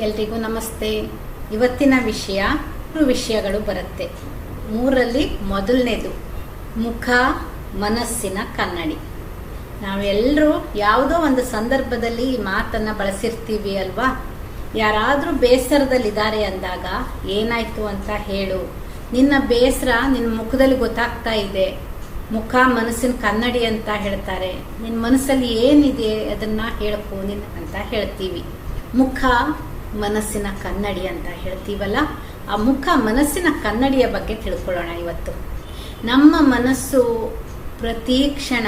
ಎಲ್ರಿಗೂ ನಮಸ್ತೆ. ಇವತ್ತಿನ ವಿಷಯ ಮೂರು ವಿಷಯಗಳು ಬರುತ್ತೆ. ಮೂರಲ್ಲಿ ಮೊದಲನೇದು, ಮುಖ ಮನಸ್ಸಿನ ಕನ್ನಡಿ. ನಾವೆಲ್ಲರೂ ಯಾವುದೋ ಒಂದು ಸಂದರ್ಭದಲ್ಲಿ ಈ ಮಾತನ್ನ ಬಳಸಿರ್ತೀವಿ ಅಲ್ವಾ? ಯಾರಾದರೂ ಬೇಸರದಲ್ಲಿದ್ದಾರೆ ಅಂದಾಗ ಏನಾಯ್ತು ಅಂತ ಹೇಳು. ನಿನ್ನ ಬೇಸರ ನಿನ್ನ ಮುಖದಲ್ಲಿ ಗೊತ್ತಾಗ್ತಾ ಇದೆ. ಮುಖ ಮನಸ್ಸಿನ ಕನ್ನಡಿ ಅಂತ ಹೇಳ್ತಾರೆ. ನಿನ್ನ ಮನಸ್ಸಲ್ಲಿ ಏನಿದೆ ಅದನ್ನ ಹೇಳ್ಕೊ ನಿನ್ ಅಂತ ಹೇಳ್ತೀವಿ. ಮುಖ ಮನಸ್ಸಿನ ಕನ್ನಡಿ ಅಂತ ಹೇಳ್ತೀವಲ್ಲ, ಆ ಮುಖ ಮನಸ್ಸಿನ ಕನ್ನಡಿಯ ಬಗ್ಗೆ ತಿಳ್ಕೊಳ್ಳೋಣ ಇವತ್ತು. ನಮ್ಮ ಮನಸ್ಸು ಪ್ರತಿ ಕ್ಷಣ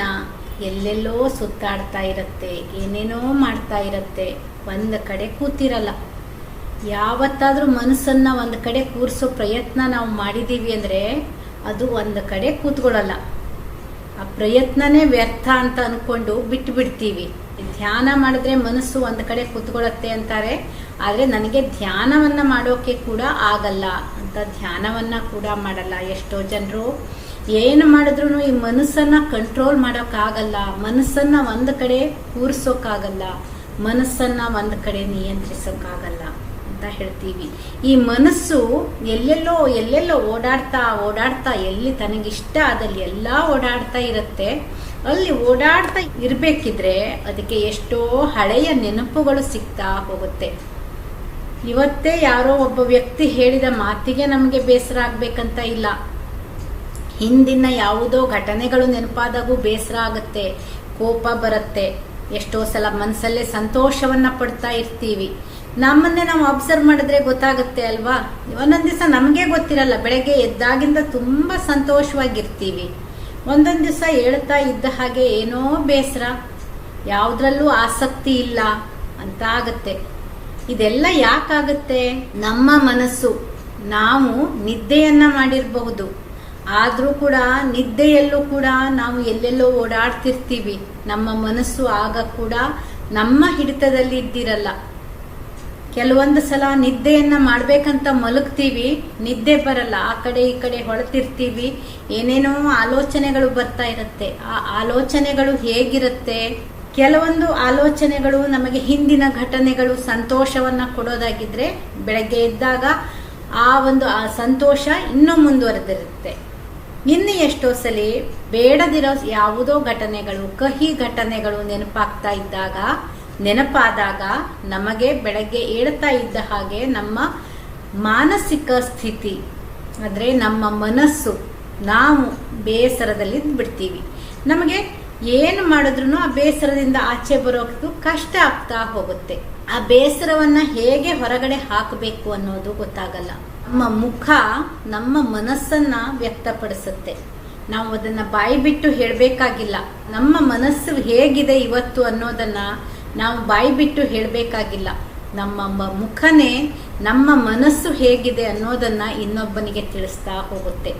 ಎಲ್ಲೆಲ್ಲೋ ಸುತ್ತಾಡ್ತಾ ಇರುತ್ತೆ, ಏನೇನೋ ಮಾಡ್ತಾ ಇರುತ್ತೆ, ಒಂದು ಕಡೆ ಕೂತಿರಲ್ಲ. ಯಾವತ್ತಾದರೂ ಮನಸ್ಸನ್ನ ಒಂದು ಕಡೆ ಕೂರಿಸೋ ಪ್ರಯತ್ನ ನಾವು ಮಾಡಿದೀವಿ ಅಂದ್ರೆ ಅದು ಒಂದು ಕಡೆ ಕೂತ್ಕೊಳ್ಳಲ್ಲ. ಆ ಪ್ರಯತ್ನನೇ ವ್ಯರ್ಥ ಅಂತ ಅಂದ್ಕೊಂಡು ಬಿಟ್ಟು ಬಿಡ್ತೀವಿ ಧ್ಯಾನ ಮಾಡಿದ್ರೆ ಮನಸ್ಸು ಒಂದು ಕಡೆ ಕೂತ್ಕೊಳ್ಳುತ್ತೆ ಅಂತಾರೆ ಆದರೆ ನನಗೆ ಧ್ಯಾನವನ್ನು ಮಾಡೋಕೆ ಕೂಡ ಆಗಲ್ಲ. ಅಂತ ಧ್ಯಾನವನ್ನು ಕೂಡ ಮಾಡಲ್ಲ. ಎಷ್ಟೋ ಜನರು ಏನು ಮಾಡಿದ್ರು ಈ ಮನಸ್ಸನ್ನು ಕಂಟ್ರೋಲ್ ಮಾಡೋಕ್ಕಾಗಲ್ಲ. ಮನಸ್ಸನ್ನು ಒಂದು ಕಡೆ ಕೂರಿಸೋಕ್ಕಾಗಲ್ಲ. ಮನಸ್ಸನ್ನು ಒಂದು ಕಡೆ ನಿಯಂತ್ರಿಸೋಕ್ಕಾಗಲ್ಲ ಅಂತ ಹೇಳ್ತೀವಿ. ಈ ಮನಸ್ಸು ಎಲ್ಲೆಲ್ಲೋ ಎಲ್ಲೆಲ್ಲೋ ಓಡಾಡ್ತಾ ಓಡಾಡ್ತಾ ಎಲ್ಲಿ ತನಗಿಷ್ಟ ಆದಲ್ಲಿ ಎಲ್ಲ ಓಡಾಡ್ತಾ ಇರುತ್ತೆ. ಅಲ್ಲಿ ಓಡಾಡ್ತಾ ಇರಬೇಕಿದ್ರೆ ಅದಕ್ಕೆ ಎಷ್ಟೋ ಹಳೆಯ ನೆನಪುಗಳು ಸಿಗ್ತಾ ಹೋಗುತ್ತೆ. ಇವತ್ತೇ ಯಾರೋ ಒಬ್ಬ ವ್ಯಕ್ತಿ ಹೇಳಿದ ಮಾತಿಗೆ ನಮಗೆ ಬೇಸರ ಆಗ್ಬೇಕಂತ ಇಲ್ಲ. ಹಿಂದಿನ ಯಾವುದೋ ಘಟನೆಗಳು ನೆನಪಾದಾಗೂ ಬೇಸರ ಆಗುತ್ತೆ, ಕೋಪ ಬರುತ್ತೆ. ಎಷ್ಟೋ ಸಲ ಮನಸ್ಸಲ್ಲೇ ಸಂತೋಷವನ್ನ ಪಡ್ತಾ ಇರ್ತೀವಿ. ನಮ್ಮನ್ನೇ ನಾವು ಅಬ್ಸರ್ವ್ ಮಾಡಿದ್ರೆ ಗೊತ್ತಾಗುತ್ತೆ ಅಲ್ವಾ? ಒಂದೊಂದು ದಿವಸ ನಮಗೆ ಗೊತ್ತಿರಲ್ಲ, ಬೆಳಗ್ಗೆ ಎದ್ದಾಗಿಂದ ತುಂಬಾ ಸಂತೋಷವಾಗಿರ್ತೀವಿ. ಒಂದೊಂದು ದಿವಸ ಹೇಳ್ತಾ ಇದ್ದ ಹಾಗೆ ಏನೋ ಬೇಸರ. ಯಾವುದ್ರಲ್ಲೂ ಆಸಕ್ತಿ ಇಲ್ಲ ಅಂತ ಆಗುತ್ತೆ. ಇದೆಲ್ಲ ಯಾಕಾಗುತ್ತೆ? ನಮ್ಮ ಮನಸ್ಸು. ನಾವು ನಿದ್ದೆಯನ್ನ ಮಾಡಿರಬಹುದು. ಆದರೂ ಕೂಡ ನಿದ್ದೆಯಲ್ಲೂ ಕೂಡ ನಾವು ಎಲ್ಲೆಲ್ಲೋ ಓಡಾಡ್ತಿರ್ತೀವಿ. ನಮ್ಮ ಮನಸ್ಸು ಆಗ ಕೂಡ ನಮ್ಮ ಹಿಡಿತದಲ್ಲಿ ಇದ್ದಿರಲ್ಲ. ಕೆಲವೊಂದು ಸಲ ನಿದ್ದೆಯನ್ನ ಮಾಡ್ಬೇಕಂತ ಮಲಗ್ತೀವಿ, ನಿದ್ದೆ ಬರಲ್ಲ. ಆ ಕಡೆ ಈ ಕಡೆ ಹೊಳತಿರ್ತೀವಿ ಏನೇನೋ ಆಲೋಚನೆಗಳು ಬರ್ತಾ ಇರುತ್ತೆ. ಆ ಆಲೋಚನೆಗಳು ಹೇಗಿರುತ್ತೆ? ಕೆಲವೊಂದು ಆಲೋಚನೆಗಳು ನಮಗೆ ಹಿಂದಿನ ಘಟನೆಗಳು ಸಂತೋಷವನ್ನ ಕೊಡೋದಾಗಿದ್ರೆ ಬೆಳಗ್ಗೆ ಇದ್ದಾಗ ಆ ಒಂದು ಆ ಸಂತೋಷ ಇನ್ನೂ ಮುಂದುವರೆದಿರುತ್ತೆ. ಇನ್ನು ಎಷ್ಟೋ ಸಲ ಬೇಡದಿರೋ ಯಾವುದೋ ಘಟನೆಗಳು, ಕಹಿ ಘಟನೆಗಳು ನೆನಪಾಗ್ತಾ ಇದ್ದಾಗ, ನೆನಪಾದಾಗ ನಮಗೆ ಬೆಳಗ್ಗೆ ಏಳ್ತಾ ಇದ್ದ ಹಾಗೆ ನಮ್ಮ ಮಾನಸಿಕ ಸ್ಥಿತಿ, ಅಂದರೆ ನಮ್ಮ ಮನಸ್ಸು, ನಾವು ಬೇಸರದಲ್ಲಿ ಬಿಡ್ತೀವಿ ನಮಗೆ ಏನು ಮಾಡಿದ್ರು ಆ ಬೇಸರದಿಂದ ಆಚೆ ಬರೋಕ್ಕೂ ಕಷ್ಟ ಆಗ್ತಾ ಹೋಗುತ್ತೆ. ಆ ಬೇಸರವನ್ನ ಹೇಗೆ ಹೊರಗಡೆ ಹಾಕಬೇಕು ಅನ್ನೋದು ಗೊತ್ತಾಗಲ್ಲ. ನಮ್ಮ ಮುಖ ನಮ್ಮ ಮನಸ್ಸನ್ನ ವ್ಯಕ್ತಪಡಿಸುತ್ತೆ. ನಾವು ಅದನ್ನ ಬಾಯಿ ಬಿಟ್ಟು ಹೇಳಬೇಕಾಗಿಲ್ಲ. ನಮ್ಮ ಮನಸ್ಸು ಹೇಗಿದೆ ಇವತ್ತು ಅನ್ನೋದನ್ನ ನಾವು ಬಾಯಿ ಬಿಟ್ಟು ಹೇಳಬೇಕಾಗಿಲ್ಲ. ನಮ್ಮ ಮುಖನೇ ನಮ್ಮ ಮನಸ್ಸು ಹೇಗಿದೆ ಅನ್ನೋದನ್ನ ಇನ್ನೊಬ್ಬನಿಗೆ ತಿಳಿಸ್ತಾ ಹೋಗುತ್ತೆ.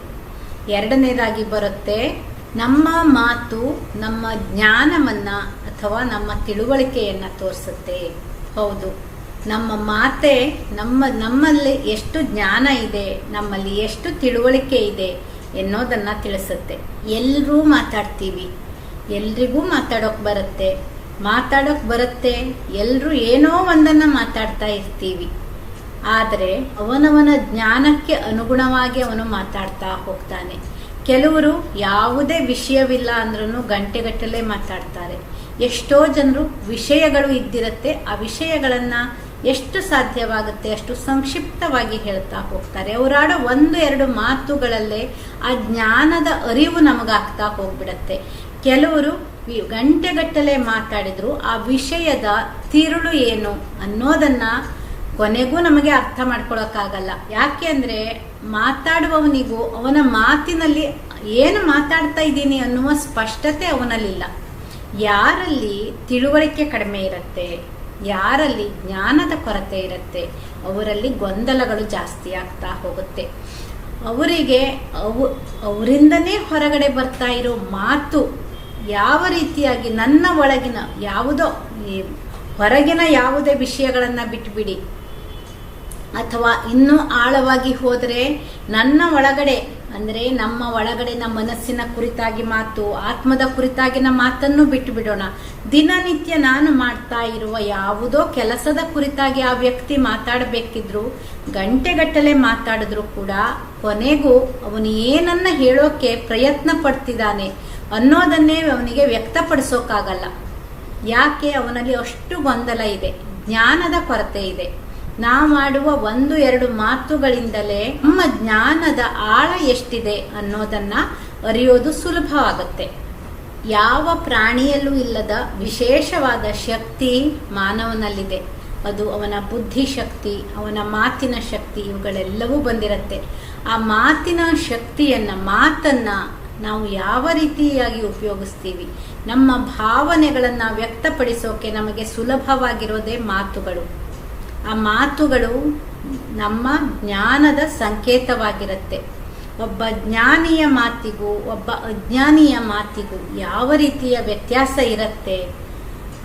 ಎರಡನೇದಾಗಿ ಬರುತ್ತೆ ನಮ್ಮ ಮಾತು, ನಮ್ಮ ಜ್ಞಾನವನ್ನು ಅಥವಾ ನಮ್ಮ ತಿಳುವಳಿಕೆಯನ್ನ ತೋರಿಸುತ್ತೆ. ಹೌದು. ನಮ್ಮ ಮಾತೆ ನಮ್ಮ, ನಮ್ಮಲ್ಲಿ ಎಷ್ಟು ಜ್ಞಾನ ಇದೆ, ನಮ್ಮಲ್ಲಿ ಎಷ್ಟು ತಿಳುವಳಿಕೆ ಇದೆ ಎನ್ನೋದನ್ನ ತಿಳಿಸುತ್ತೆ. ಎಲ್ಲರೂ ಮಾತಾಡ್ತೀವಿ. ಎಲ್ರಿಗೂ ಮಾತಾಡೋಕೆ ಬರುತ್ತೆ. ಮಾತಾಡೋಕೆ ಬರುತ್ತೆ. ಎಲ್ಲರೂ ಏನೋ ಒಂದನ್ನ ಮಾತಾಡ್ತಾ ಇರ್ತೀವಿ. ಆದರೆ ಅವನವನ ಜ್ಞಾನಕ್ಕೆ ಅನುಗುಣವಾಗಿ ಅವನು ಮಾತಾಡ್ತಾ ಹೋಗ್ತಾನೆ. ಕೆಲವರು ಯಾವುದೇ ವಿಷಯವಿಲ್ಲ ಅಂದ್ರೂ ಗಂಟೆಗಟ್ಟಲೆ ಮಾತಾಡ್ತಾರೆ. ಎಷ್ಟೋ ಜನರು ವಿಷಯಗಳು ಇದ್ದಿರತ್ತೆ, ಆ ವಿಷಯಗಳನ್ನ ಎಷ್ಟು ಸಾಧ್ಯವಾಗುತ್ತೆ ಅಷ್ಟು ಸಂಕ್ಷಿಪ್ತವಾಗಿ ಹೇಳ್ತಾ ಹೋಗ್ತಾರೆ. ಅವರಾಡೋ ಒಂದು, ಎರಡು ಮಾತುಗಳಲ್ಲೇ ಆ ಜ್ಞಾನದ ಅರಿವು ನಮಗಾಗ್ತಾ ಹೋಗ್ಬಿಡತ್ತೆ. ಕೆಲವರು ಗಂಟೆಗಟ್ಟಲೆ ಮಾತಾಡಿದ್ರು, ಆ ವಿಷಯದ ತಿರುಳು ಏನು ಅನ್ನೋದನ್ನ ಕೊನೆಗೂ ನಮಗೆ ಅರ್ಥ ಮಾಡ್ಕೊಳಕ್ಕಾಗಲ್ಲ. ಯಾಕೆ ಅಂದ್ರೆ ಮಾತಾಡುವವನಿಗೂ ಅವನ ಮಾತಿನಲ್ಲಿ ಏನು ಮಾತಾಡ್ತಾ ಇದ್ದೀನಿ ಅನ್ನುವ ಸ್ಪಷ್ಟತೆ ಅವನಲ್ಲಿಲ್ಲ. ಯಾರಲ್ಲಿ ತಿಳುವಳಿಕೆ ಕಡಿಮೆ ಇರುತ್ತೆ, ಯಾರಲ್ಲಿ ಜ್ಞಾನದ ಕೊರತೆ ಇರುತ್ತೆ, ಅವರಲ್ಲಿ ಗೊಂದಲಗಳು ಜಾಸ್ತಿ ಆಗ್ತಾ ಹೋಗುತ್ತೆ. ಅವರಿಗೆ ಅವು, ಅವರಿಂದನೇ ಹೊರಗಡೆ ಬರ್ತಾ ಇರೋ ಮಾತು ಯಾವ ರೀತಿಯಾಗಿ ನನ್ನ ಒಳಗಿನ ಯಾವುದೋ ಹೊರಗಿನ ಯಾವುದೇ ವಿಷಯಗಳನ್ನು ಬಿಟ್ಬಿಡಿ. ಅಥವಾ ಇನ್ನೂ ಆಳವಾಗಿ ಹೋದರೆ ನನ್ನ ಒಳಗಡೆ ಅಂದ್ರೆ ನಮ್ಮ ಒಳಗಡೆನ ಮನಸ್ಸಿನ ಕುರಿತಾಗಿ ಮಾತು, ಆತ್ಮದ ಕುರಿತಾಗಿನ ಮಾತನ್ನು ಬಿಟ್ಟು ಬಿಡೋಣ ದಿನನಿತ್ಯ ನಾನು ಮಾಡ್ತಾ ಇರುವ ಯಾವುದೋ ಕೆಲಸದ ಕುರಿತಾಗಿ ಆ ವ್ಯಕ್ತಿ ಮಾತಾಡಬೇಕಿದ್ರು, ಗಂಟೆಗಟ್ಟಲೆ ಮಾತಾಡಿದ್ರು ಕೂಡ ಕೊನೆಗೂ ಅವನು ಏನನ್ನ ಹೇಳೋಕೆ ಪ್ರಯತ್ನ ಪಡ್ತಿದ್ದಾನೆ ಅನ್ನೋದನ್ನೇ ಅವನಿಗೆ ವ್ಯಕ್ತಪಡಿಸೋಕ್ಕಾಗಲ್ಲ ಯಾಕೆ? ಅವನಲ್ಲಿ ಅಷ್ಟು ಗೊಂದಲ ಇದೆ, ಜ್ಞಾನದ ಕೊರತೆ ಇದೆ. ನಾವು ಮಾಡುವ ಒಂದು ಎರಡು ಮಾತುಗಳಿಂದಲೇ ನಮ್ಮ ಜ್ಞಾನದ ಆಳ ಎಷ್ಟಿದೆ ಅನ್ನೋದನ್ನ ಅರಿಯೋದು ಸುಲಭವಾಗುತ್ತೆ. ಯಾವ ಪ್ರಾಣಿಯಲ್ಲೂ ಇಲ್ಲದ ವಿಶೇಷವಾದ ಶಕ್ತಿ ಮಾನವನಲ್ಲಿದೆ. ಅದು ಅವನ ಬುದ್ಧಿ ಶಕ್ತಿ, ಅವನ ಮಾತಿನ ಶಕ್ತಿ ಇವುಗಳೆಲ್ಲವೂ ಬಂದಿರುತ್ತೆ. ಆ ಮಾತಿನ ಶಕ್ತಿಯನ್ನ, ಮಾತನ್ನ ನಾವು ಯಾವ ರೀತಿಯಾಗಿ ಉಪಯೋಗಿಸ್ತೀವಿ? ನಮ್ಮ ಭಾವನೆಗಳನ್ನ ವ್ಯಕ್ತಪಡಿಸೋಕೆ ನಮಗೆ ಸುಲಭವಾಗಿರೋದೇ ಮಾತುಗಳು. ಆ ಮಾತುಗಳು ನಮ್ಮ ಜ್ಞಾನದ ಸಂಕೇತವಾಗಿರುತ್ತೆ. ಒಬ್ಬ ಜ್ಞಾನಿಯ ಮಾತಿಗೂ, ಒಬ್ಬ ಅಜ್ಞಾನಿಯ ಮಾತಿಗೂ ಯಾವ ರೀತಿಯ ವ್ಯತ್ಯಾಸ ಇರುತ್ತೆ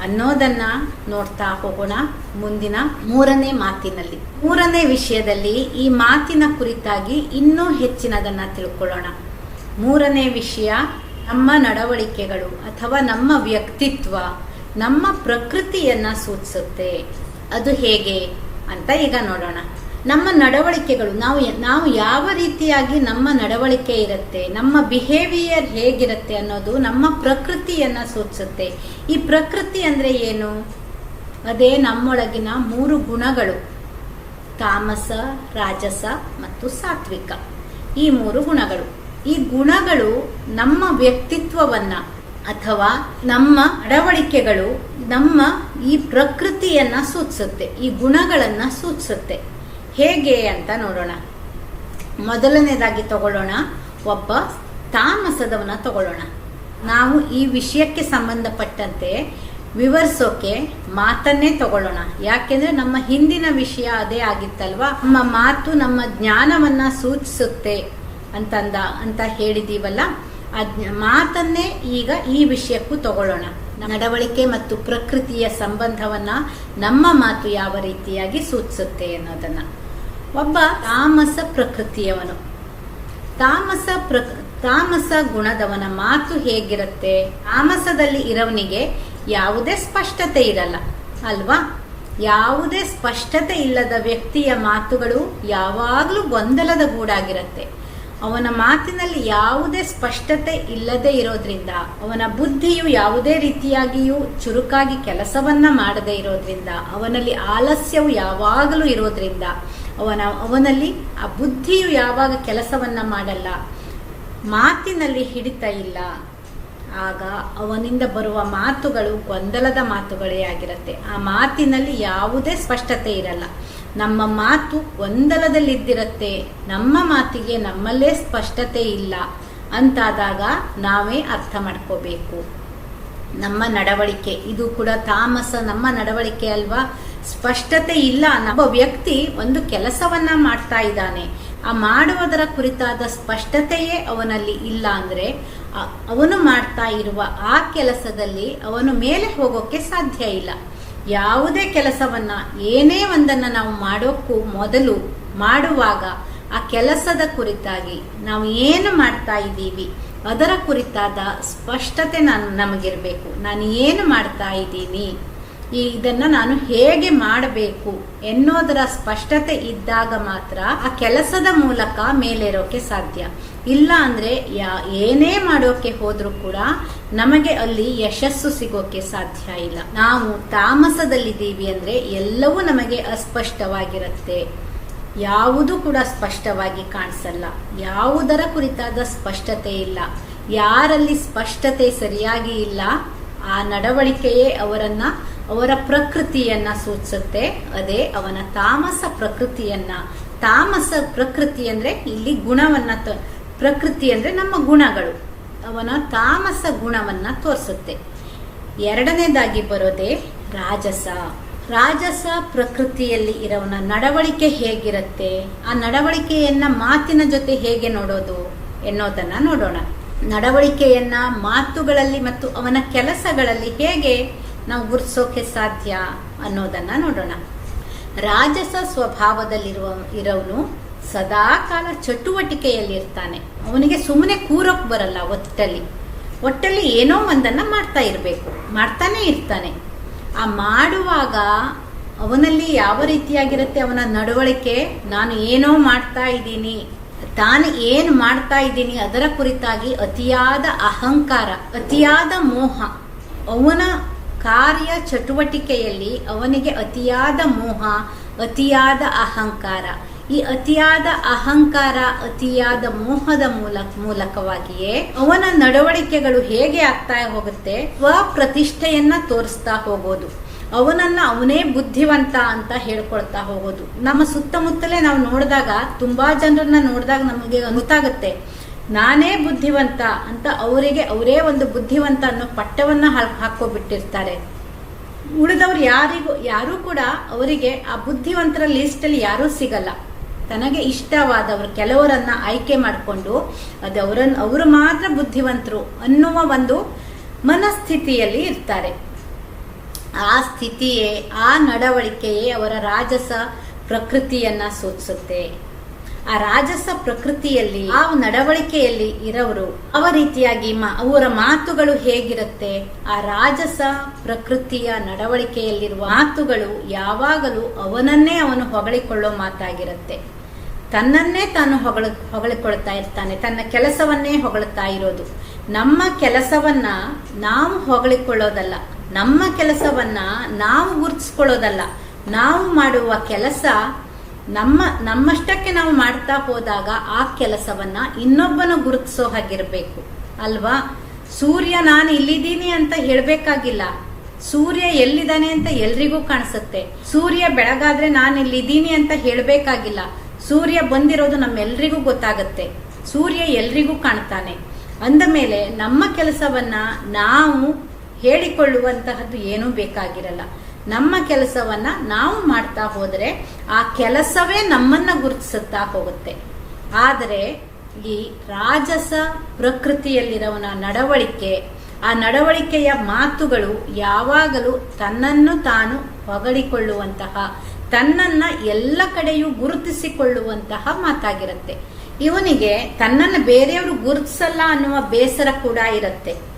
ಅನ್ನೋದನ್ನ ನೋಡ್ತಾ ಹೋಗೋಣ ಮುಂದಿನ ಮೂರನೇ ಮಾತಿನಲ್ಲಿ. ಮೂರನೇ ವಿಷಯದಲ್ಲಿ ಈ ಮಾತಿನ ಕುರಿತಾಗಿ ಇನ್ನೂ ಹೆಚ್ಚಿನದನ್ನ ತಿಳ್ಕೊಳ್ಳೋಣ. ಮೂರನೇ ವಿಷಯ, ನಮ್ಮ ನಡವಳಿಕೆಗಳು ಅಥವಾ ನಮ್ಮ ವ್ಯಕ್ತಿತ್ವ, ನಮ್ಮ ಪ್ರಕೃತಿಯನ್ನ ಸೂಚಿಸುತ್ತೆ. ಅದು ಹೇಗೆ ಅಂತ ಈಗ ನೋಡೋಣ. ನಮ್ಮ ನಡವಳಿಕೆಗಳು, ನಾವು ನಾವು ಯಾವ ರೀತಿಯಾಗಿ ನಮ್ಮ ನಡವಳಿಕೆ ಇರುತ್ತೆ, ನಮ್ಮ ಬಿಹೇವಿಯರ್ ಹೇಗಿರುತ್ತೆ ಅನ್ನೋದು ನಮ್ಮ ಪ್ರಕೃತಿಯನ್ನ ಸೂಚಿಸುತ್ತೆ. ಈ ಪ್ರಕೃತಿ ಅಂದ್ರೆ ಏನು? ಅದೇ ನಮ್ಮೊಳಗಿನ ಮೂರು ಗುಣಗಳು, ತಾಮಸ, ರಾಜಸ ಮತ್ತು ಸಾತ್ವಿಕ. ಈ ಮೂರು ಗುಣಗಳು. ಈ ಗುಣಗಳು ನಮ್ಮ ವ್ಯಕ್ತಿತ್ವವನ್ನ ಅಥವಾ ನಮ್ಮ ನಡವಳಿಕೆಗಳು ನಮ್ಮ ಈ ಪ್ರಕೃತಿಯನ್ನ ಸೂಚಿಸುತ್ತೆ, ಈ ಗುಣಗಳನ್ನ ಸೂಚಿಸುತ್ತೆ. ಹೇಗೆ ಅಂತ ನೋಡೋಣ. ಮೊದಲನೇದಾಗಿ ತಗೊಳ್ಳೋಣ, ಒಬ್ಬ ತಾಮಸದವನ ತಗೊಳ್ಳೋಣ. ನಾವು ಈ ವಿಷಯಕ್ಕೆ ಸಂಬಂಧಪಟ್ಟಂತೆ ವಿವರಿಸೋಕೆ ಮಾತನ್ನೇ ತಗೊಳ್ಳೋಣ. ಯಾಕೆಂದ್ರೆ ನಮ್ಮ ಹಿಂದಿನ ವಿಷಯ ಅದೇ ಆಗಿತ್ತಲ್ವಾ? ನಮ್ಮ ಮಾತು ನಮ್ಮ ಜ್ಞಾನವನ್ನ ಸೂಚಿಸುತ್ತೆ ಅಂತಂದ, ಅಂತ ಹೇಳಿದೀವಲ್ಲ? ಮಾತನ್ನೇ ಈಗ ಈ ವಿಷಯಕ್ಕೂ ತಗೊಳ್ಳೋಣ. ನಡವಳಿಕೆ ಮತ್ತು ಪ್ರಕೃತಿಯ ಸಂಬಂಧವನ್ನ ನಮ್ಮ ಮಾತು ಯಾವ ರೀತಿಯಾಗಿ ಸೂಚಿಸುತ್ತೆ ಅನ್ನೋದನ್ನ. ಒಬ್ಬ ತಾಮಸ ಪ್ರಕೃತಿಯವನು. ತಾಮಸ ತಾಮಸ ಗುಣದವನ ಮಾತು ಹೇಗಿರುತ್ತೆ? ತಾಮಸದಲ್ಲಿ ಇರೋವನಿಗೆ ಯಾವುದೇ ಸ್ಪಷ್ಟತೆ ಇರಲ್ಲ, ಅಲ್ವಾ? ಯಾವುದೇ ಸ್ಪಷ್ಟತೆ ಇಲ್ಲದ ವ್ಯಕ್ತಿಯ ಮಾತುಗಳು ಯಾವಾಗಲೂ ಗೊಂದಲದ ಗೂಡಾಗಿರುತ್ತೆ. ಅವನ ಮಾತಿನಲ್ಲಿ ಯಾವುದೇ ಸ್ಪಷ್ಟತೆ ಇಲ್ಲದೆ ಇರೋದ್ರಿಂದ, ಅವನ ಬುದ್ಧಿಯು ಯಾವುದೇ ರೀತಿಯಾಗಿಯೂ ಚುರುಕಾಗಿ ಕೆಲಸವನ್ನ ಮಾಡದೇ ಇರೋದ್ರಿಂದ, ಅವನಲ್ಲಿ ಆಲಸ್ಯವು ಯಾವಾಗಲೂ ಇರೋದ್ರಿಂದ, ಅವನ, ಅವನಲ್ಲಿ ಆ ಬುದ್ಧಿಯು ಯಾವಾಗ ಕೆಲಸವನ್ನ ಮಾಡಲ್ಲ, ಮಾತಿನಲ್ಲಿ ಹಿಡಿತ ಇಲ್ಲ. ಆಗ ಅವನಿಂದ ಬರುವ ಮಾತುಗಳು ಗೊಂದಲದ ಮಾತುಗಳೇ ಆಗಿರುತ್ತೆ. ಆ ಮಾತಿನಲ್ಲಿ ಯಾವುದೇ ಸ್ಪಷ್ಟತೆ ಇರಲ್ಲ. ನಮ್ಮ ಮಾತು ಗೊಂದಲದಲ್ಲಿದ್ದಿರುತ್ತೆ. ನಮ್ಮ ಮಾತಿಗೆ ನಮ್ಮಲ್ಲೇ ಸ್ಪಷ್ಟತೆ ಇಲ್ಲ ಅಂತಾದಾಗ ನಾವೇ ಅರ್ಥ ಮಾಡ್ಕೋಬೇಕು. ನಮ್ಮ ನಡವಳಿಕೆ, ಇದು ಕೂಡ ತಾಮಸ, ನಮ್ಮ ನಡವಳಿಕೆ ಅಲ್ವಾ? ಸ್ಪಷ್ಟತೆ ಇಲ್ಲ ನಮ್ಮ ವ್ಯಕ್ತಿ ಒಂದು ಕೆಲಸವನ್ನ ಮಾಡ್ತಾ ಇದ್ದಾನೆ. ಆ ಮಾಡುವುದರ ಕುರಿತಾದ ಸ್ಪಷ್ಟತೆಯೇ ಅವನಲ್ಲಿ ಇಲ್ಲ ಅಂದ್ರೆ ಅವನು ಮಾಡ್ತಾ ಇರುವ ಆ ಕೆಲಸದಲ್ಲಿ ಅವನು ಮೇಲೆ ಹೋಗೋಕೆ ಸಾಧ್ಯ ಇಲ್ಲ. ಯಾವುದೇ ಕೆಲಸವನ್ನ ಏನೇ ಒಂದನ್ನ ನಾವು ಮಾಡೋಕ್ಕೂ ಮೊದಲು ಮಾಡುವಾಗ ಆ ಕೆಲಸದ ಕುರಿತಾಗಿ ನಾವು ಏನು ಮಾಡ್ತಾ ಇದ್ದೀವಿ, ಅದರ ಕುರಿತಾದ ಸ್ಪಷ್ಟತೆ ನಾನು ನಮಗಿರ್ಬೇಕು. ನಾನು ಏನು ಮಾಡ್ತಾ ಇದ್ದೀನಿ ಇದನ್ನ ನಾನು ಹೇಗೆ ಮಾಡಬೇಕು ಎನ್ನೋದರ ಸ್ಪಷ್ಟತೆ ಇದ್ದಾಗ ಮಾತ್ರ ಆ ಕೆಲಸದ ಮೂಲಕ ಮೇಲೇರೋಕೆ ಸಾಧ್ಯ. ಇಲ್ಲ ಅಂದ್ರೆ ಯಾ ಏನೇ ಮಾಡೋಕೆ ಹೋದರೂ ಕೂಡ ನಮಗೆ ಅಲ್ಲಿ ಯಶಸ್ಸು ಸಿಗೋಕೆ ಸಾಧ್ಯ ಇಲ್ಲ. ನಾವು ತಾಮಸದಲ್ಲಿದ್ದೀವಿ ಅಂದ್ರೆ ಎಲ್ಲವೂ ನಮಗೆ ಅಸ್ಪಷ್ಟವಾಗಿರುತ್ತೆ. ಯಾವುದು ಕೂಡ ಸ್ಪಷ್ಟವಾಗಿ ಕಾಣಿಸಲ್ಲ. ಯಾವುದರ ಕುರಿತಾದ ಸ್ಪಷ್ಟತೆ ಇಲ್ಲ. ಯಾರಲ್ಲಿ ಸ್ಪಷ್ಟತೆ ಸರಿಯಾಗಿ ಇಲ್ಲ, ಆ ನಡವಳಿಕೆಯೇ ಅವರನ್ನ, ಅವರ ಪ್ರಕೃತಿಯನ್ನ ಸೂಚಿಸುತ್ತೆ ಅದೇ ಅವನ ತಾಮಸ ಪ್ರಕೃತಿಯನ್ನ. ತಾಮಸ ಪ್ರಕೃತಿ ಅಂದ್ರೆ ಇಲ್ಲಿ ಗುಣವನ್ನ ಪ್ರಕೃತಿ ಅಂದ್ರೆ ನಮ್ಮ ಗುಣಗಳು. ಅವನ ತಾಮಸ ಗುಣವನ್ನ ತೋರಿಸುತ್ತೆ. ಎರಡನೇದಾಗಿ ಬರೋದೇ ರಾಜಸ. ರಾಜಸ ಪ್ರಕೃತಿಯಲ್ಲಿ ಇರೋವನ ನಡವಳಿಕೆ ಹೇಗಿರುತ್ತೆ? ಆ ನಡವಳಿಕೆಯನ್ನ ಮಾತಿನ ಜೊತೆ ಹೇಗೆ ನೋಡೋದು ಎನ್ನೋದನ್ನ ನೋಡೋಣ. ನಡವಳಿಕೆಯನ್ನ ಮಾತುಗಳಲ್ಲಿ ಮತ್ತು ಅವನ ಕೆಲಸಗಳಲ್ಲಿ ಹೇಗೆ ನಾವು ಗುರ್ಸೋಕೆ ಸಾಧ್ಯ ಅನ್ನೋದನ್ನ ನೋಡೋಣ. ರಾಜಸ ಸ್ವಭಾವದಲ್ಲಿರುವ ಇರೋನು ಸದಾ ಕಾಲ ಚಟುವಟಿಕೆಯಲ್ಲಿರ್ತಾನೆ. ಅವನಿಗೆ ಸುಮ್ಮನೆ ಕೂರಕ್ ಬರಲ್ಲ ಒಟ್ಟಲ್ಲಿ. ಒಟ್ಟಲ್ಲಿ ಏನೋ ಒಂದನ್ನ ಮಾಡ್ತಾ ಇರಬೇಕು. ಮಾಡ್ತಾನೆ ಇರ್ತಾನೆ. ಆ ಮಾಡುವಾಗ ಅವನಲ್ಲಿ ಯಾವ ರೀತಿಯಾಗಿರುತ್ತೆ ಅವನ ನಡವಳಿಕೆ? ನಾನು ಏನೋ ಮಾಡ್ತಾ ಇದ್ದೀನಿ. ತಾನು ಏನು ಮಾಡ್ತಾ ಇದ್ದೀನಿ ಅದರ ಕುರಿತಾಗಿ ಅತಿಯಾದ ಅಹಂಕಾರ, ಅತಿಯಾದ ಮೋಹ. ಅವನ ಕಾರ್ಯ ಚಟುವಟಿಕೆಯಲ್ಲಿ ಅವನಿಗೆ ಅತಿಯಾದ ಮೋಹ, ಅತಿಯಾದ ಅಹಂಕಾರ. ಈ ಅತಿಯಾದ ಅಹಂಕಾರ, ಅತಿಯಾದ ಮೋಹದ ಮೂಲಕ, ಮೂಲಕವಾಗಿಯೇ ಅವನ ನಡವಳಿಕೆಗಳು ಹೇಗೆ ಆಗ್ತಾ ಹೋಗುತ್ತೆ ಸ್ವಪ್ರತಿಷ್ಠೆಯನ್ನ ತೋರಿಸ್ತಾ ಹೋಗೋದು. ಅವನನ್ನ ಅವನೇ ಬುದ್ಧಿವಂತ ಅಂತ ಹೇಳ್ಕೊಳ್ತಾ ಹೋಗೋದು. ನಮ್ಮ ಸುತ್ತಮುತ್ತಲೇ ನಾವು ನೋಡಿದಾಗ, ತುಂಬಾ ಜನರನ್ನ ನೋಡಿದಾಗ ನಮಗೆ ಗೊತ್ತಾಗುತ್ತೆ ನಾನೇ ಬುದ್ಧಿವಂತ ಅಂತ ಅವರಿಗೆ ಅವರೇ ಒಂದು ಬುದ್ಧಿವಂತ ಅನ್ನೋ ಪಟ್ಟವನ್ನ ಹಾಕ್- ಹಾಕೋಬಿಟ್ಟಿರ್ತಾರೆ ಉಳಿದವ್ರು ಯಾರಿಗೂ, ಯಾರೂ ಕೂಡ ಅವರಿಗೆ ಆ ಬುದ್ಧಿವಂತರ ಲಿಸ್ಟ್ ಅಲ್ಲಿ ಯಾರೂ ಸಿಗಲ್ಲ. ತನಗೆ ಇಷ್ಟವಾದವರು, ಕೆಲವರನ್ನ ಆಯ್ಕೆ ಮಾಡಿಕೊಂಡು ಅದು ಅವರನ್ನು ಅವರು ಮಾತ್ರ ಬುದ್ಧಿವಂತರು ಅನ್ನುವ ಒಂದು ಮನಸ್ಥಿತಿಯಲ್ಲಿ ಇರ್ತಾರೆ. ಆ ಸ್ಥಿತಿಯೇ, ಆ ನಡವಳಿಕೆಯೇ ಅವರ ರಾಜಸ ಪ್ರಕೃತಿಯನ್ನ ಸೂಚಿಸುತ್ತೆ. ಆ ರಾಜಸ ಪ್ರಕೃತಿಯಲ್ಲಿ, ಆ ನಡವಳಿಕೆಯಲ್ಲಿ ಇರೋರು ಅವ ರೀತಿಯಾಗಿ ಅವರ ಮಾತುಗಳು ಹೇಗಿರುತ್ತೆ? ಆ ರಾಜಸ ಪ್ರಕೃತಿಯ ನಡವಳಿಕೆಯಲ್ಲಿರುವ ಮಾತುಗಳು ಯಾವಾಗಲೂ ಅವನನ್ನೇ ಅವನು ಹೊಗಳಿಕೊಳ್ಳೋ ಮಾತಾಗಿರುತ್ತೆ. ತನ್ನನ್ನೇ ತಾನು ಹೊಗಳ, ಹೊಗಳಿಕೊಳ್ತಾ ಇರ್ತಾನೆ. ತನ್ನ ಕೆಲಸವನ್ನೇ ಹೊಗಳುತ್ತಾ ಇರೋದು. ನಮ್ಮ ಕೆಲಸವನ್ನ ನಾವು ಹೊಗಳಿಕೊಳ್ಳೋದಲ್ಲ. ನಮ್ಮ ಕೆಲಸವನ್ನ ನಾವು ಗುರುತಿಸ್ಕೊಳ್ಳೋದಲ್ಲ. ನಾವು ಮಾಡುವ ಕೆಲಸ ನಮ್ಮ, ನಮ್ಮಷ್ಟಕ್ಕೆ ನಾವು ಮಾಡ್ತಾ ಹೋದಾಗ ಆ ಕೆಲಸವನ್ನ ಇನ್ನೊಬ್ಬನು ಗುರುತಿಸೋ ಹಾಗಿರ್ಬೇಕು. ಅಲ್ವಾ? ಸೂರ್ಯ ನಾನು ಇಲ್ಲಿದ್ದೀನಿ ಅಂತ ಹೇಳ್ಬೇಕಾಗಿಲ್ಲ. ಸೂರ್ಯ ಎಲ್ಲಿದ್ದಾನೆ ಅಂತ ಎಲ್ರಿಗೂ ಕಾಣಿಸುತ್ತೆ. ಸೂರ್ಯ ಬೆಳಗಾದ್ರೆ ನಾನು ಇಲ್ಲಿದ್ದೀನಿ ಅಂತ ಹೇಳ್ಬೇಕಾಗಿಲ್ಲ. ಸೂರ್ಯ ಬಂದಿರೋದು ನಮ್ಮೆಲ್ರಿಗೂ ಗೊತ್ತಾಗುತ್ತೆ. ಸೂರ್ಯ ಎಲ್ರಿಗೂ ಕಾಣ್ತಾನೆ. ಅಂದ ಮೇಲೆ ನಮ್ಮ ಕೆಲಸವನ್ನ ನಾವು ಹೇಳಿಕೊಳ್ಳುವಂತಹದ್ದು ಏನೂ ಬೇಕಾಗಿರಲ್ಲ. ನಮ್ಮ ಕೆಲಸವನ್ನ ನಾವು ಮಾಡ್ತಾ ಹೋದ್ರೆ ಆ ಕೆಲಸವೇ ನಮ್ಮನ್ನ ಗುರುತಿಸುತ್ತಾ ಹೋಗುತ್ತೆ. ಆದರೆ ಈ ರಾಜಸ ಪ್ರಕೃತಿಯಲ್ಲಿರೋವನ ನಡವಳಿಕೆ, ಆ ನಡವಳಿಕೆಯ ಮಾತುಗಳು ಯಾವಾಗಲೂ ತನ್ನನ್ನು ತಾನು ಹೊಗಳಿಕೊಳ್ಳುವಂತಹ, ತನ್ನನ್ನ ಎಲ್ಲ ಕಡೆಯೂ ಗುರುತಿಸಿಕೊಳ್ಳುವಂತಹ ಮಾತಾಗಿರುತ್ತೆ. ಇವನಿಗೆ ತನ್ನನ್ನು ಬೇರೆಯವರು ಗುರುತಿಸಲ್ಲ ಅನ್ನುವ ಬೇಸರ ಕೂಡ ಇರುತ್ತೆ.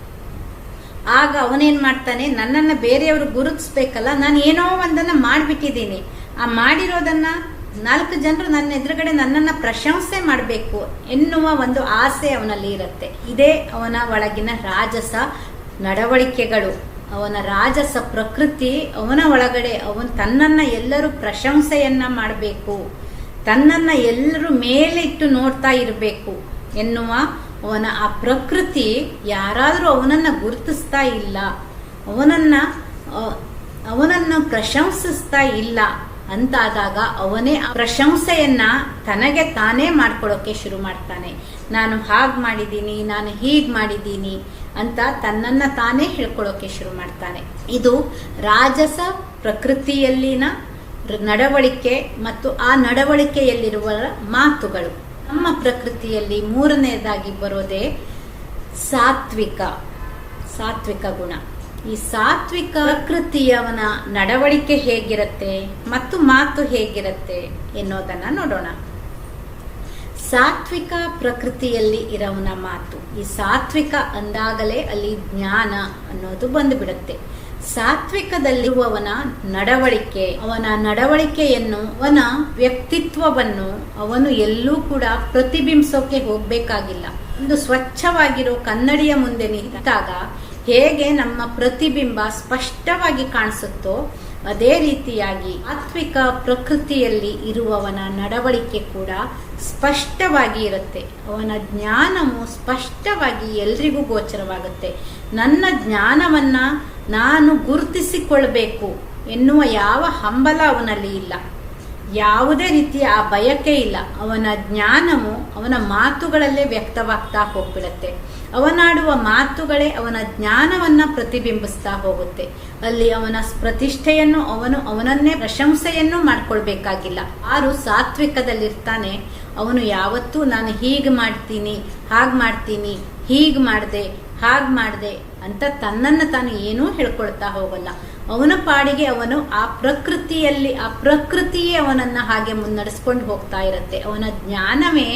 ಆಗ ಅವನೇನ್ ಮಾಡ್ತಾನೆ, ನನ್ನನ್ನ ಬೇರೆಯವರು ಗುರುತಿಸ್ಬೇಕಲ್ಲ, ನಾನು ಏನೋ ಒಂದನ್ನ ಮಾಡ್ಬಿಟ್ಟಿದ್ದೀನಿ. ಆ ಮಾಡಿರೋದನ್ನ ನಾಲ್ಕು ಜನರು ನನ್ನ ಎದುರುಗಡೆ ನನ್ನನ್ನ ಪ್ರಶಂಸೆ ಮಾಡಬೇಕು ಎನ್ನುವ ಒಂದು ಆಸೆ ಅವನಲ್ಲಿ ಇರುತ್ತೆ. ಇದೇ ಅವನ ಒಳಗಿನ ರಾಜಸ ನಡವಳಿಕೆಗಳು. ಅವನ ರಾಜಸ ಪ್ರಕೃತಿ ಅವನ ಒಳಗಡೆ, ಅವನು ತನ್ನನ್ನ ಎಲ್ಲರೂ ಪ್ರಶಂಸೆಯನ್ನ ಮಾಡಬೇಕು. ತನ್ನನ್ನ ಎಲ್ಲರೂ ಮೇಲಿಟ್ಟು ನೋಡ್ತಾ ಇರಬೇಕು ಎನ್ನುವ ಅವನ ಆ ಪ್ರಕೃತಿ ಯಾರಾದರೂ ಅವನನ್ನು ಗುರುತಿಸ್ತಾ ಇಲ್ಲ, ಅವನನ್ನ ಅವನನ್ನು ಪ್ರಶಂಸಿಸ್ತಾ ಇಲ್ಲ ಅಂತಾದಾಗ ಅವನೇ ಆ ಪ್ರಶಂಸೆಯನ್ನ ತನಗೆ ತಾನೇ ಮಾಡ್ಕೊಳ್ಳೋಕೆ ಶುರು ಮಾಡ್ತಾನೆ. ನಾನು ಹಾಗ್ ಮಾಡಿದ್ದೀನಿ, ನಾನು ಹೀಗ್ ಮಾಡಿದ್ದೀನಿ ಅಂತ ತನ್ನನ್ನ ತಾನೇ ಹೇಳ್ಕೊಳ್ಳೋಕೆ ಶುರು ಮಾಡ್ತಾನೆ. ಇದು ರಾಜಸ ಪ್ರಕೃತಿಯಲ್ಲಿನ ನಡವಳಿಕೆ ಮತ್ತು ಆ ನಡವಳಿಕೆಯಲ್ಲಿರುವ ಮಾತುಗಳು. ನಮ್ಮ ಪ್ರಕೃತಿಯಲ್ಲಿ ಮೂರನೇದಾಗಿ ಬರೋದೇ ಸಾತ್ವಿಕ ಸಾತ್ವಿಕ ಗುಣ. ಈ ಸಾತ್ವಿಕ ಪ್ರಕೃತಿಯವನ ನಡವಳಿಕೆ ಹೇಗಿರುತ್ತೆ ಮತ್ತು ಮಾತು ಹೇಗಿರುತ್ತೆ ಎನ್ನೋದನ್ನ ನೋಡೋಣ. ಸಾತ್ವಿಕ ಪ್ರಕೃತಿಯಲ್ಲಿ ಇರೋವನ ಮಾತು. ಈ ಸಾತ್ವಿಕ ಅಂದಾಗಲೇ ಅಲ್ಲಿ ಜ್ಞಾನ ಅನ್ನೋದು ಬಂದುಬಿಡುತ್ತೆ. ಸಾತ್ವಿಕದಲ್ಲಿರುವವನ ನಡವಳಿಕೆ. ಅವನ ನಡವಳಿಕೆಯನ್ನು, ಅವನ ವ್ಯಕ್ತಿತ್ವವನ್ನು ಅವನು ಎಲ್ಲೂ ಕೂಡ ಪ್ರತಿಬಿಂಬಿಸೋಕೆ ಹೋಗ್ಬೇಕಾಗಿಲ್ಲ. ಒಂದು ಸ್ವಚ್ಛವಾಗಿರೋ ಕನ್ನಡಿಯ ಮುಂದೆ ನಿಂತಾಗ ಹೇಗೆ ನಮ್ಮ ಪ್ರತಿಬಿಂಬ ಸ್ಪಷ್ಟವಾಗಿ ಕಾಣಿಸುತ್ತೋ ಅದೇ ರೀತಿಯಾಗಿ ಆತ್ವಿಕ ಪ್ರಕೃತಿಯಲ್ಲಿ ಇರುವವನ ನಡವಳಿಕೆ ಕೂಡ ಸ್ಪಷ್ಟವಾಗಿ ಇರುತ್ತೆ. ಅವನ ಜ್ಞಾನವು ಸ್ಪಷ್ಟವಾಗಿ ಎಲ್ರಿಗೂ ಗೋಚರವಾಗುತ್ತೆ. ನನ್ನ ಜ್ಞಾನವನ್ನು ನಾನು ಗುರುತಿಸಿಕೊಳ್ಬೇಕು ಎನ್ನುವ ಯಾವ ಹಂಬಲ ಅವನಲ್ಲಿ ಇಲ್ಲ. ಯಾವುದೇ ರೀತಿಯ ಆ ಬಯಕೆ ಇಲ್ಲ. ಅವನ ಜ್ಞಾನವು ಅವನ ಮಾತುಗಳಲ್ಲೇ ವ್ಯಕ್ತವಾಗ್ತಾ ಹೋಗ್ಬಿಡತ್ತೆ. ಅವನಾಡುವ ಮಾತುಗಳೇ ಅವನ ಜ್ಞಾನವನ್ನ ಪ್ರತಿಬಿಂಬಿಸ್ತಾ ಹೋಗುತ್ತೆ. ಅಲ್ಲಿ ಅವನ ಪ್ರತಿಷ್ಠೆಯನ್ನು, ಅವನು ಅವನನ್ನೇ ಪ್ರಶಂಸೆಯನ್ನು ಮಾಡ್ಕೊಳ್ಬೇಕಾಗಿಲ್ಲ. ಆರು ಸಾತ್ವಿಕದಲ್ಲಿರ್ತಾನೆ, ಅವನು ಯಾವತ್ತೂ ನಾನು ಹೀಗೆ ಮಾಡ್ತೀನಿ, ಹಾಗೆ ಮಾಡ್ತೀನಿ, ಹೀಗೆ ಮಾಡಿದೆ ಹಾಗೆ ಮಾಡಿದೆ ಅಂತ ತನ್ನನ್ನು ತಾನು ಏನೂ ಹೇಳ್ಕೊಳ್ತಾ ಹೋಗಲ್ಲ. ಅವನ ಪಾಡಿಗೆ ಅವನು ಆ ಪ್ರಕೃತಿಯಲ್ಲಿ, ಆ ಪ್ರಕೃತಿಯೇ ಅವನನ್ನು ಹಾಗೆ ಮುನ್ನಡೆಸ್ಕೊಂಡು ಹೋಗ್ತಾ ಇರುತ್ತೆ. ಅವನ ಜ್ಞಾನವೇ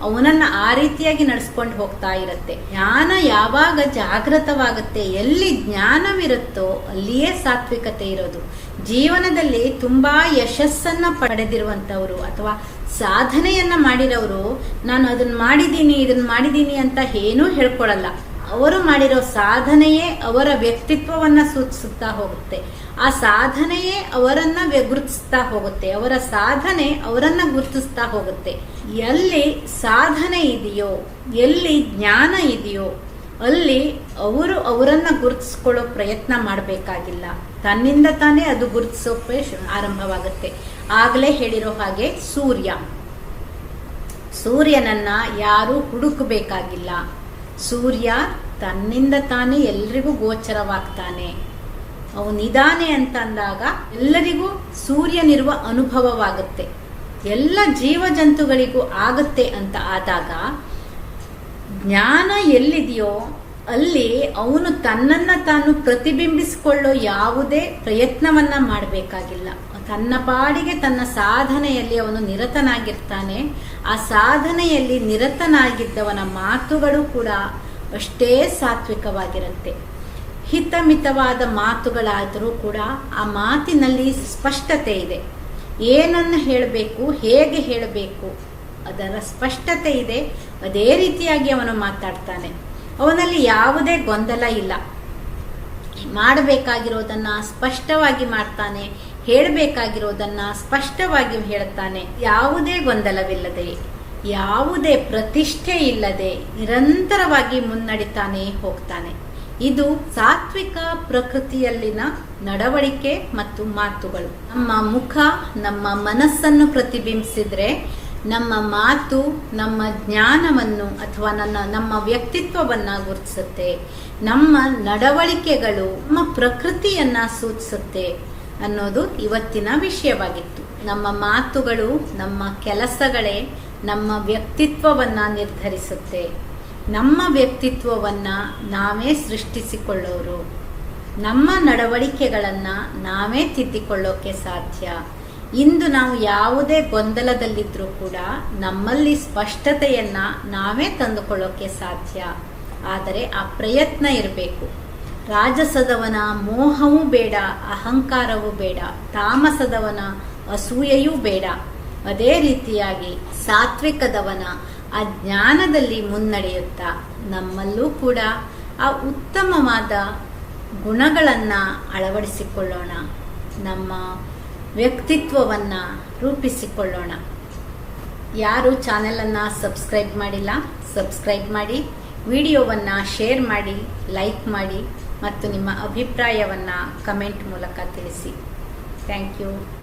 ಅವನನ್ನು ಆ ರೀತಿಯಾಗಿ ನಡೆಸ್ಕೊಂಡು ಹೋಗ್ತಾ ಇರುತ್ತೆ. ಜ್ಞಾನ ಯಾವಾಗ ಜಾಗೃತವಾಗುತ್ತೆ, ಎಲ್ಲಿ ಜ್ಞಾನವಿರುತ್ತೋ ಅಲ್ಲಿಯೇ ಸಾತ್ವಿಕತೆ ಇರೋದು. ಜೀವನದಲ್ಲಿ ತುಂಬಾ ಯಶಸ್ಸನ್ನ ಪಡೆದಿರುವಂತವರು ಅಥವಾ ಸಾಧನೆಯನ್ನ ಮಾಡಿರೋರು ನಾನು ಅದನ್ನ ಮಾಡಿದ್ದೀನಿ ಇದನ್ನ ಮಾಡಿದ್ದೀನಿ ಅಂತ ಏನೂ ಹೇಳ್ಕೊಳಲ್ಲ. ಅವರು ಮಾಡಿರೋ ಸಾಧನೆಯೇ ಅವರ ವ್ಯಕ್ತಿತ್ವವನ್ನ ಸೂಚಿಸುತ್ತಾ ಹೋಗುತ್ತೆ. ಆ ಸಾಧನೆಯೇ ಅವರನ್ನ ಗುರುತಿಸ್ತಾ ಹೋಗುತ್ತೆ. ಅವರ ಸಾಧನೆ ಅವರನ್ನ ಗುರುತಿಸ್ತಾ ಹೋಗುತ್ತೆ. ಎಲ್ಲಿ ಸಾಧನೆ ಇದೆಯೋ, ಎಲ್ಲಿ ಜ್ಞಾನ ಇದೆಯೋ, ಅಲ್ಲಿ ಅವರು ಅವರನ್ನ ಗುರುತಿಸ್ಕೊಳ್ಳೋ ಪ್ರಯತ್ನ ಮಾಡಬೇಕಾಗಿಲ್ಲ. ತನ್ನಿಂದ ತಾನೇ ಅದು ಗುರುತಿಸೋಕೆ ಆರಂಭವಾಗುತ್ತೆ. ಆಗಲೇ ಹೇಳಿರೋ ಹಾಗೆ ಸೂರ್ಯ. ಸೂರ್ಯನನ್ನ ಯಾರು ಹುಡುಕಬೇಕಾಗಿಲ್ಲ. ಸೂರ್ಯ ತನ್ನಿಂದ ತಾನೇ ಎಲ್ರಿಗೂ ಗೋಚರವಾಗ್ತಾನೆ. ಅಂತ ಅಂದಾಗ ಎಲ್ಲರಿಗೂ ಸೂರ್ಯನಿರುವ ಅನುಭವವಾಗುತ್ತೆ. ಎಲ್ಲ ಜೀವ ಜಂತುಗಳಿಗೂ ಆಗುತ್ತೆ ಅಂತ ಆದಾಗ ಜ್ಞಾನ ಎಲ್ಲಿದೆಯೋ ಅಲ್ಲಿ ಅವನು ತನ್ನನ್ನ ತಾನು ಪ್ರತಿಬಿಂಬಿಸಿಕೊಳ್ಳೋ ಯಾವುದೇ ಪ್ರಯತ್ನವನ್ನ ಮಾಡಬೇಕಾಗಿಲ್ಲ. ತನ್ನ ಪಾಡಿಗೆ ತನ್ನ ಸಾಧನೆಯಲ್ಲಿ ಅವನು ನಿರತನಾಗಿರ್ತಾನೆ. ಆ ಸಾಧನೆಯಲ್ಲಿ ನಿರತನಾಗಿದ್ದವನ ಮಾತುಗಳು ಕೂಡ ಅಷ್ಟೇ ಸಾತ್ವಿಕವಾಗಿರುತ್ತೆ. ಹಿತಮಿತವಾದ ಮಾತುಗಳಾದರೂ ಕೂಡ ಆ ಮಾತಿನಲ್ಲಿ ಸ್ಪಷ್ಟತೆ ಇದೆ. ಏನನ್ನು ಹೇಳಬೇಕು, ಹೇಗೆ ಹೇಳಬೇಕು ಅದರ ಸ್ಪಷ್ಟತೆ ಇದೆ. ಅದೇ ರೀತಿಯಾಗಿ ಅವನು ಮಾತಾಡ್ತಾನೆ. ಅವನಲ್ಲಿ ಯಾವುದೇ ಗೊಂದಲ ಇಲ್ಲ. ಮಾಡಬೇಕಾಗಿರೋದನ್ನು ಸ್ಪಷ್ಟವಾಗಿ ಮಾಡ್ತಾನೆ. ಹೇಳಬೇಕಾಗಿರೋದನ್ನ ಸ್ಪಷ್ಟವಾಗಿ ಹೇಳುತ್ತಾನೆ. ಯಾವುದೇ ಗೊಂದಲವಿಲ್ಲದೆ, ಯಾವುದೇ ಪ್ರತಿಷ್ಠೆ ಇಲ್ಲದೆ ನಿರಂತರವಾಗಿ ಮುನ್ನಡಿತಾನೆ ಹೋಗ್ತಾನೆ. ಇದು ಸಾತ್ವಿಕ ಪ್ರಕೃತಿಯಲ್ಲಿನ ನಡವಳಿಕೆ ಮತ್ತು ಮಾತುಗಳು. ನಮ್ಮ ಮುಖ, ನಮ್ಮ ಮನಸ್ಸನ್ನು ಪ್ರತಿಬಿಂಬಿಸಿದ್ರೆ, ನಮ್ಮ ಮಾತು, ನಮ್ಮ ಜ್ಞಾನವನ್ನು ಅಥವಾ ನನ್ನ, ನಮ್ಮ ವ್ಯಕ್ತಿತ್ವವನ್ನ ಗುರುತಿಸುತ್ತೆ. ನಮ್ಮ ನಡವಳಿಕೆಗಳು, ನಮ್ಮ ಪ್ರಕೃತಿಯನ್ನ ಸೂಚಿಸುತ್ತೆ. ಅನ್ನೋದು ಇವತ್ತಿನ ವಿಷಯವಾಗಿತ್ತು. ನಮ್ಮ ಮಾತುಗಳು, ನಮ್ಮ ಕೆಲಸಗಳೇ ನಮ್ಮ ವ್ಯಕ್ತಿತ್ವವನ್ನ ನಿರ್ಧರಿಸುತ್ತೆ. ನಮ್ಮ ವ್ಯಕ್ತಿತ್ವವನ್ನ ನಾವೇ ಸೃಷ್ಟಿಸಿಕೊಳ್ಳೋರು. ನಮ್ಮ ನಡವಳಿಕೆಗಳನ್ನ ನಾವೇ ತಿದ್ದಿಕೊಳ್ಳೋಕೆ ಸಾಧ್ಯ. ಇಂದು ನಾವು ಯಾವುದೇ ಗೊಂದಲದಲ್ಲಿದ್ರೂ ಕೂಡ ನಮ್ಮಲ್ಲಿ ಸ್ಪಷ್ಟತೆಯನ್ನು ನಾವೇ ತಂದುಕೊಳ್ಳೋಕೆ ಸಾಧ್ಯ. ಆದರೆ ಆ ಪ್ರಯತ್ನ ಇರಬೇಕು. ರಾಜಸದವನ ಮೋಹವೂ ಬೇಡ, ಅಹಂಕಾರವೂ ಬೇಡ, ತಾಮಸದವನ ಅಸೂಯೆಯೂ ಬೇಡ. ಅದೇ ರೀತಿಯಾಗಿ ಸಾತ್ವಿಕದವನ ಆ ಜ್ಞಾನದಲ್ಲಿ ಮುನ್ನಡೆಯುತ್ತಾ. ನಮ್ಮಲ್ಲೂ ಕೂಡ ಆ ಉತ್ತಮವಾದ ಗುಣಗಳನ್ನ ಅಳವಡಿಸಿಕೊಳ್ಳೋಣ. ನಮ್ಮ ವ್ಯಕ್ತಿತ್ವವನ್ನ ರೂಪಿಸಿಕೊಳ್ಳೋಣ. ಯಾರು ಚಾನೆಲನ್ನು ಸಬ್ಸ್ಕ್ರೈಬ್ ಮಾಡಿಲ್ಲ, ಸಬ್ಸ್ಕ್ರೈಬ್ ಮಾಡಿ. ವಿಡಿಯೋವನ್ನು ಶೇರ್ ಮಾಡಿ, ಲೈಕ್ ಮಾಡಿ. ಮತ್ತು ನಿಮ್ಮ ಅಭಿಪ್ರಾಯವನ್ನು ಕಮೆಂಟ್ ಮೂಲಕ ತಿಳಿಸಿ. Thank you